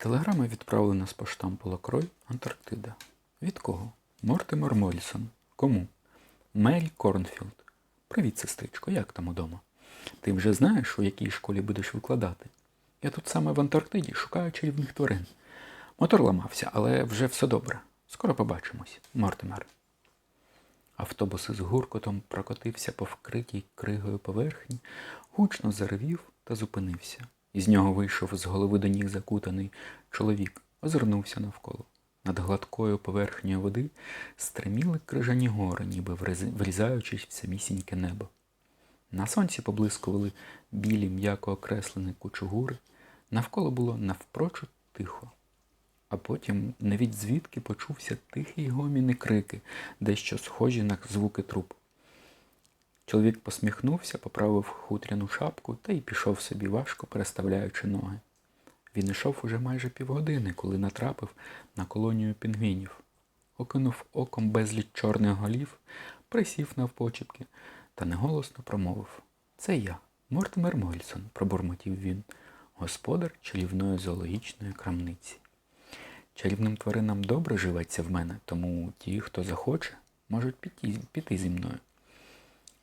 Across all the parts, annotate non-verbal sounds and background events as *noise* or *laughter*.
Телеграма відправлена з поштампу Лакрой, Антарктида. Від кого? Мортимер Мольсон. Кому? Мері Корнфілд. Привіт, сестричко, як там удома? Ти вже знаєш, у якій школі будеш викладати? Я тут саме в Антарктиді шукаю чарівних тварин. Мотор ламався, але вже все добре. Скоро побачимось, Мортимер. Автобус із гуркотом прокотився по вкритій кригою поверхні, гучно заревів та зупинився. Із нього вийшов з голови до ніг закутаний чоловік, озирнувся навколо. Над гладкою поверхнею води стриміли крижані гори, ніби врізаючись в самісіньке небо. На сонці поблискували білі м'яко окреслені кучугури, навколо було навпрочуд тихо. А потім навіть звідки почувся тихий гомін і крики, дещо схожі на звуки труп. Чоловік посміхнувся, поправив хутряну шапку та й пішов собі важко переставляючи ноги. Він йшов уже майже півгодини, коли натрапив на колонію пінгвінів. Окинув оком безліч чорних голів, присів навпочіпки та неголосно промовив Це я, Мортимер Мольсон, пробурмотів він, господар чарівної зоологічної крамниці. Чарівним тваринам добре живеться в мене, тому ті, хто захоче, можуть піти, піти зі мною.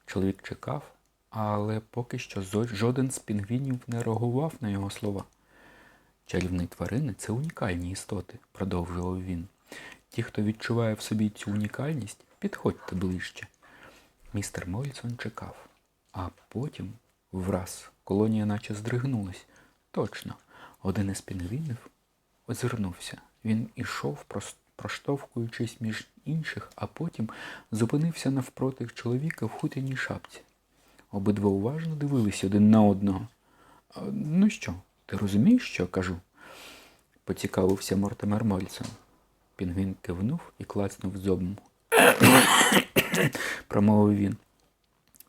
Чоловік чекав, але поки що жоден з пінгвінів не реагував на його слова. Чарівні тварини це унікальні істоти, продовжував він. Ті, хто відчуває в собі цю унікальність, підходьте ближче. Містер Мольсон чекав, а потім, враз, колонія наче здригнулась. Точно, один із пінгвінів озирнувся. Він ішов, прос- проштовхуючись між інших, а потім зупинився навпроти чоловіка в хутряній шапці. Обидва уважно дивились один на одного. Ну що, ти розумієш, що кажу? поцікавився Мортимер Мольсон. Пінгвін кивнув і клацнув зобом. *coughs* промовив він.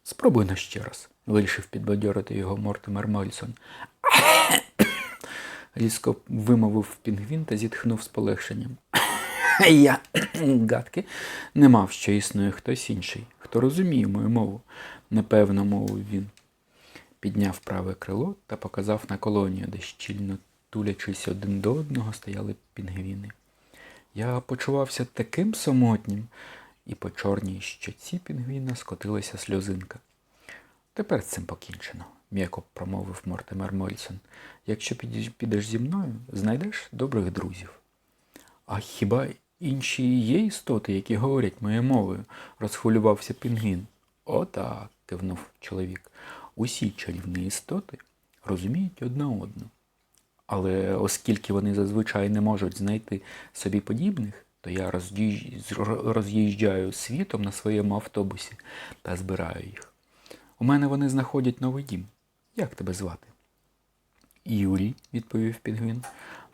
Спробуй на ще раз, вирішив підбадьорити його Мортимер Мольсон. *coughs* Різко вимовив пінгвін та зітхнув з полегшенням. *coughs* Я *coughs* гадки не мав, що існує хтось інший, хто розуміє мою мову, непевно мовив він. Підняв праве крило та показав на колонію, де щільно тулячись один до одного стояли пінгвіни. Я почувався таким самотнім, і по чорній щоці пінгвіна скотилася сльозинка. Тепер з цим покінчено, м'яко промовив Мортимер Мольсон. Якщо підеш- зі мною, знайдеш добрих друзів. А хіба інші є істоти, які говорять моєю мовою? розхвилювався пінгвін. Отак, кивнув чоловік. Усі чарівні істоти розуміють одна одну. Але оскільки вони зазвичай не можуть знайти собі подібних, то я роз'їжджаю світом на своєму автобусі та збираю їх. У мене вони знаходять новий дім. Як тебе звати? Юрій, відповів пінгвін.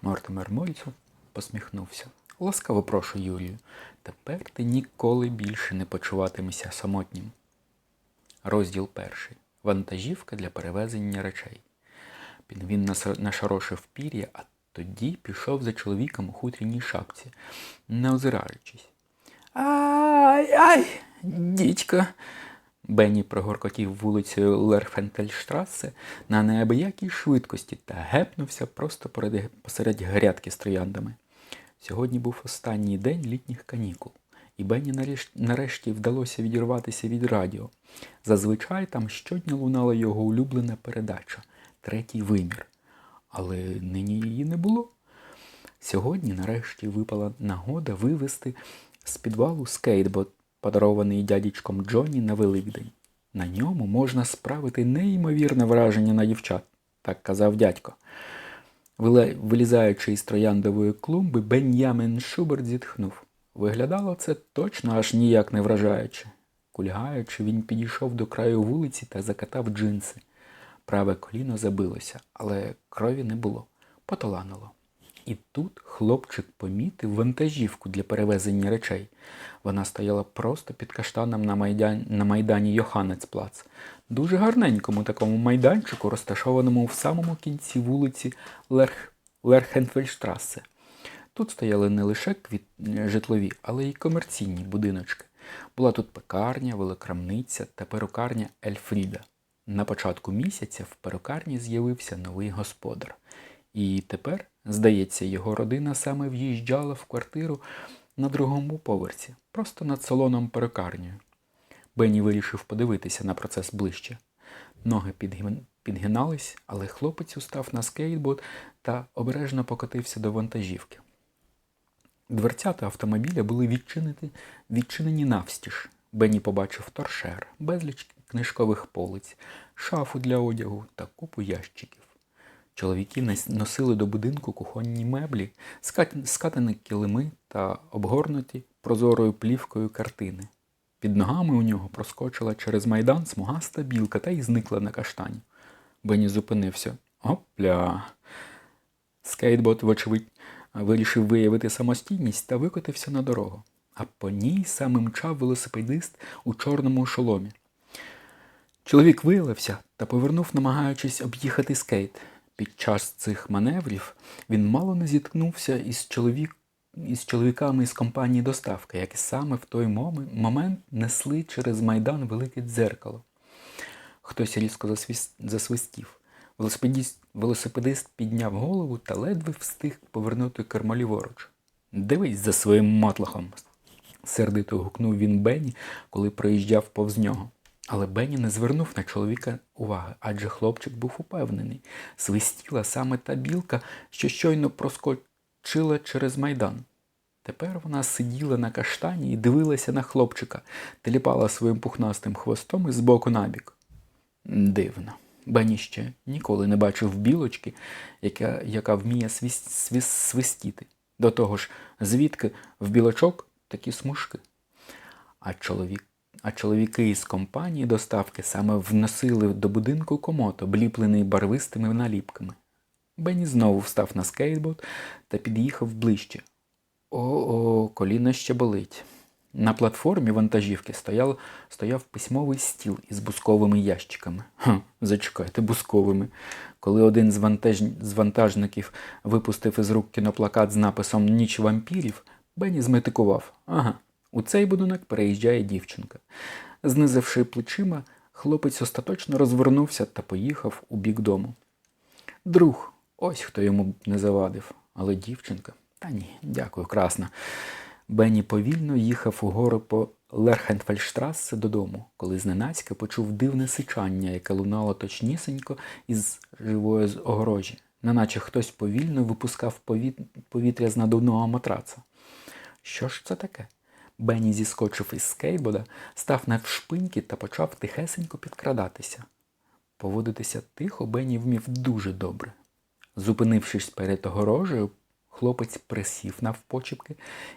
Мортимер Мольцо посміхнувся. Ласкаво прошу, Юрію. Тепер ти ніколи більше не почуватимешся самотнім. Розділ перший. Вантажівка для перевезення речей. Пінгвін нашорошив пір'я, а тоді пішов за чоловіком у хутряній шапці, не озираючись. Ай, ай, дідько. Бенні прогоркотів вулицею Лерфентельштрасе на неабиякій швидкості та гепнувся просто посеред грядки з трояндами. Сьогодні був останній день літніх канікул, і Бенні нарешті вдалося відірватися від радіо. Зазвичай там щодня лунала його улюблена передача Третій вимір. Але нині її не було. Сьогодні, нарешті, випала нагода вивезти з підвалу скейтбот, подарований дядічком Джонні на Великдень. На ньому можна справити неймовірне враження на дівчат, так казав дядько. Вилізаючи із трояндової клумби, Бен'ямін Шуберт зітхнув. Виглядало це точно аж ніяк не вражаюче. Кульгаючи, він підійшов до краю вулиці та закатав джинси. Праве коліно забилося, але крові не було, поталанило. І тут хлопчик помітив вантажівку для перевезення речей. Вона стояла просто під каштаном на, майдан... на майдані Йоханнецплац. Дуже гарненькому такому майданчику, розташованому в самому кінці вулиці Лерх... Лерхенфельштрасе. Тут стояли не лише квіт... житлові, але й комерційні будиночки. Була тут пекарня, великрамниця та перукарня Ельфріда. На початку місяця в перукарні з'явився новий господар. І тепер, здається, його родина саме в'їжджала в квартиру на другому поверсі, просто над салоном перукарнею. Бенні вирішив подивитися на процес ближче. Ноги підгинались, але хлопець устав на скейтборд та обережно покотився до вантажівки. Дверцята автомобіля були відчинені, відчинені навстіж. Бенні побачив торшер, безліч книжкових полиць, шафу для одягу та купу ящиків. Чоловіки носили до будинку кухонні меблі, скатані килими та обгорнуті прозорою плівкою картини. Під ногами у нього проскочила через майдан смугаста білка та й зникла на каштані. Бенні зупинився. Опля. Скейтбот, вочевидь, вирішив виявити самостійність та викотився на дорогу. А по ній саме мчав велосипедист у чорному шоломі. Чоловік виявився та повернув, намагаючись об'їхати скейт. Під час цих маневрів він мало не зіткнувся із, чоловік... із чоловіками з компанії доставки, які саме в той момент несли через майдан велике дзеркало. Хтось різко засвистів. Велосипедист, велосипедист підняв голову та ледве встиг повернути кермо ліворуч. Дивись за своїм мотлохом. сердито гукнув він Бенні, коли проїжджав повз нього. Але Бенні не звернув на чоловіка уваги, адже хлопчик був упевнений. Свистіла саме та білка, що щойно проскочила через майдан. Тепер вона сиділа на каштані і дивилася на хлопчика, теліпала своїм пухнастим хвостом із боку набік. Дивно. Бенні ще ніколи не бачив білочки, яка, яка вміє свіс, свіс, свистіти. До того ж, звідки в білочок такі смужки. А, чоловік, а чоловіки із компанії доставки саме вносили до будинку комод, обліплений барвистими наліпками. Бенні знову встав на скейтборд та під'їхав ближче. О-о, коліно ще болить. На платформі вантажівки стояв, стояв письмовий стіл із бусковими ящиками. Хм, зачекайте, бусковими. Коли один з, вантаж... з вантажників випустив із рук кіноплакат з написом Ніч вампірів, Бенні зметикував. Ага, у цей будинок переїжджає дівчинка. Знизивши плечима, хлопець остаточно розвернувся та поїхав у бік дому. Друг, ось хто йому не завадив. Але дівчинка. Та ні, дякую, красна. Бенні повільно їхав угору по Лерхенфельдштрассе додому, коли зненацька почув дивне сичання, яке лунало точнісінько із живої огорожі, неначе хтось повільно випускав повітря з надувного матраца. Що ж це таке? Бенні зіскочив із скейтбода, став навшпиньки та почав тихесенько підкрадатися. Поводитися тихо Бенні вмів дуже добре. Зупинившись перед огорожею, хлопець присів навпочіпки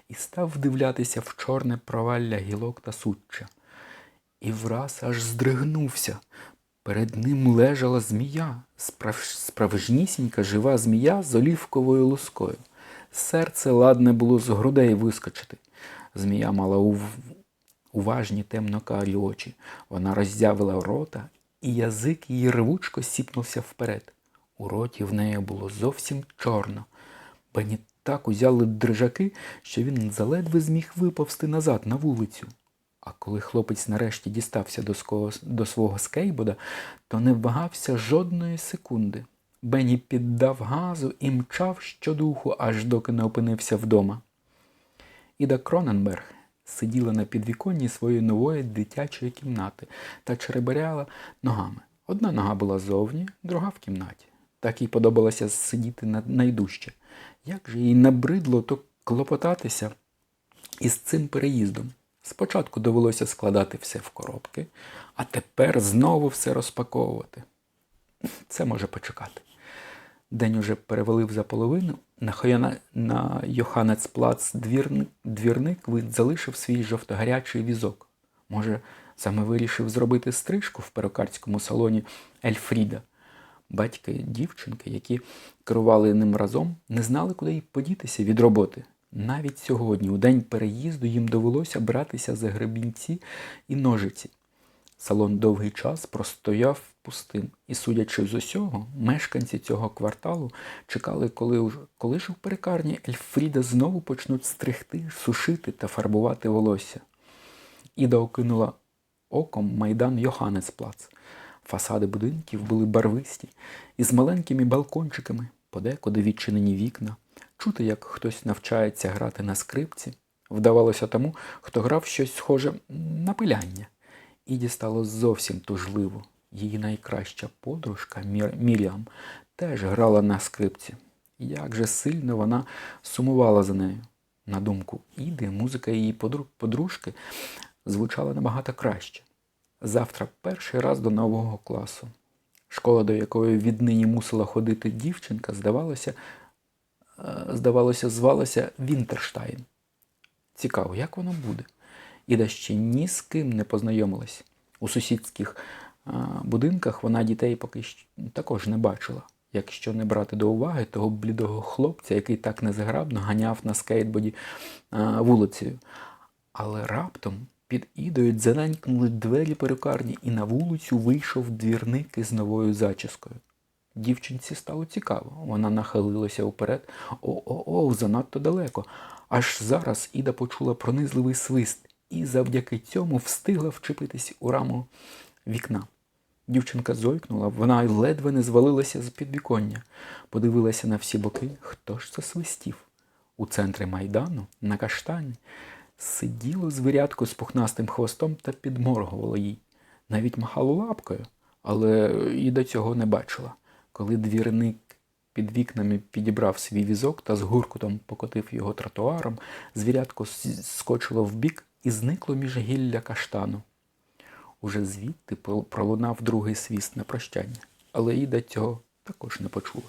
і став вдивлятися в чорне провалля гілок та суччя. І враз аж здригнувся. Перед ним лежала змія, справ... справжнісінька жива змія з олівковою лускою. Серце ладне було з грудей вискочити. Змія мала ув... уважні темно-карі очі. Вона роззявила рота, і язик її рвучко сіпнувся вперед. У роті в неї було зовсім чорно. Бені так узяли дрижаки, що він заледве зміг виповзти назад на вулицю. А коли хлопець нарешті дістався до, ского, до свого скейбода, то не вагався жодної секунди. Бені піддав газу і мчав щодуху, аж доки не опинився вдома. Іда Кроненберг сиділа на підвіконні своєї нової дитячої кімнати та череберяла ногами. Одна нога була зовні, друга в кімнаті. Так їй подобалося сидіти найдужче. Як же їй набридло то клопотатися із цим переїздом. Спочатку довелося складати все в коробки, а тепер знову все розпаковувати. Це може почекати. День уже перевалив за половину. На, на Йоханецплац двірник... двірник залишив свій жовтогарячий візок. Може, саме вирішив зробити стрижку в перукарському салоні Ельфріда. Батьки дівчинки, які керували ним разом, не знали, куди й подітися від роботи. Навіть сьогодні, у день переїзду, їм довелося братися за гребінці і ножиці. Салон довгий час простояв пустим, і, судячи з усього, мешканці цього кварталу чекали, коли, коли ж у перекарні Ельфріда знову почнуть стригти, сушити та фарбувати волосся. Іда окинула оком майдан Йоханнесплац. Фасади будинків були барвисті, із маленькими балкончиками, подекуди відчинені вікна, чути, як хтось навчається грати на скрипці, вдавалося тому, хто грав щось схоже на пиляння. Іді стало зовсім тужливо. Її найкраща подружка Мір... Міріам теж грала на скрипці. Як же сильно вона сумувала за нею. На думку Іди, музика її подружки звучала набагато краще. Завтра перший раз до нового класу. Школа, до якої віднині мусила ходити дівчинка, здавалося, е, здавалося, звалася Вінтерштайн. Цікаво, як воно буде? Іда ще ні з ким не познайомилась. У сусідських будинках вона дітей поки також не бачила. Якщо не брати до уваги того блідого хлопця, який так незграбно ганяв на скейтбоді вулицею. Але раптом під ідою дзеленькнули двері перукарні, і на вулицю вийшов двірник із новою зачіскою. Дівчинці стало цікаво. Вона нахилилася вперед. О-о-о, занадто далеко. Аж зараз Іда почула пронизливий свист і завдяки цьому встигла вчепитись у раму вікна. Дівчинка зойкнула, вона ледве не звалилася з підвіконня. Подивилася на всі боки, хто ж це свистів. У центрі майдану, на каштані, сиділо звірятко з пухнастим хвостом та підморгувало їй. Навіть махало лапкою, але і до цього не бачила. Коли двірник під вікнами підібрав свій візок та з гуркутом покотив його тротуаром, звірятко скочило вбік і зникло між гілля каштану. Уже звідти пролунав другий свіст на прощання, але Іда цього також не почула.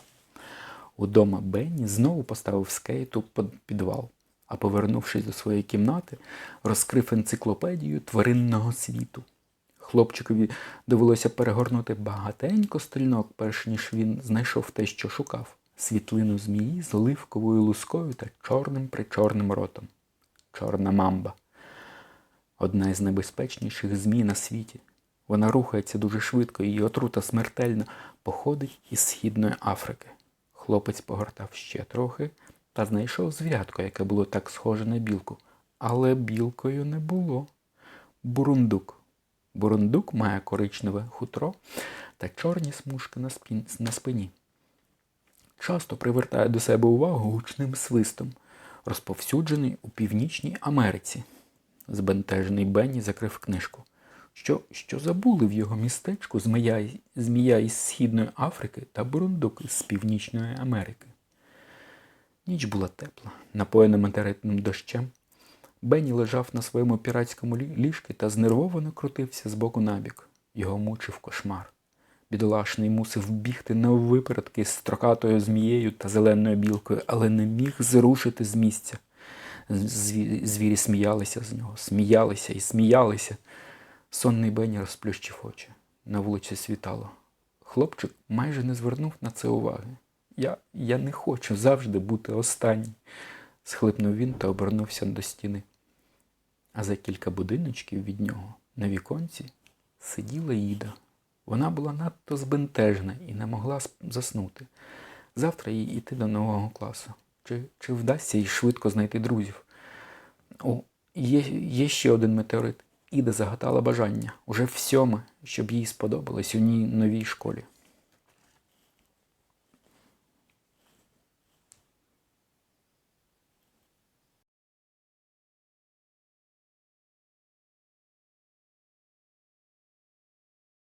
Удома Бенні знову поставив скейт у под- підвал, а повернувшись до своєї кімнати, розкрив енциклопедію тваринного світу. Хлопчикові довелося перегорнути багатенько стрінок, перш ніж він знайшов те, що шукав світлину змії з оливковою лускою та чорним причорним ротом. Чорна мамба. Одна із найбезпечніших змій на світі. Вона рухається дуже швидко, її отрута смертельна походить із Східної Африки. Хлопець погортав ще трохи та знайшов звірятко, яке було так схоже на білку. Але білкою не було. Бурундук. Бурундук має коричневе хутро та чорні смужки на, спін... на спині. Часто привертає до себе увагу гучним свистом, розповсюджений у Північній Америці. Збентежений Бенні закрив книжку. Що, що забули в його містечку змія, змія із Східної Африки та бурундук із Північної Америки. Ніч була тепла, напоєна метеоритним дощем. Бенні лежав на своєму піратському лі- ліжку та знервовано крутився з боку на бік. Його мучив кошмар. Бідолашний мусив бігти на випередки з строкатою змією та зеленою білкою, але не міг зрушити з місця. Зві- Звірі сміялися з нього, сміялися і сміялися. Сонний Бенні розплющив очі. На вулиці світало. Хлопчик майже не звернув на це уваги. Я, я не хочу завжди бути останній, схлипнув він та обернувся до стіни. А за кілька будиночків від нього на віконці сиділа Іда. Вона була надто збентежена і не могла заснути. Завтра їй іти до нового класу. Чи, чи вдасться їй швидко знайти друзів? О, є, є ще один метеорит. Іда загадала бажання уже в сьоме, щоб їй сподобалось у ній новій школі.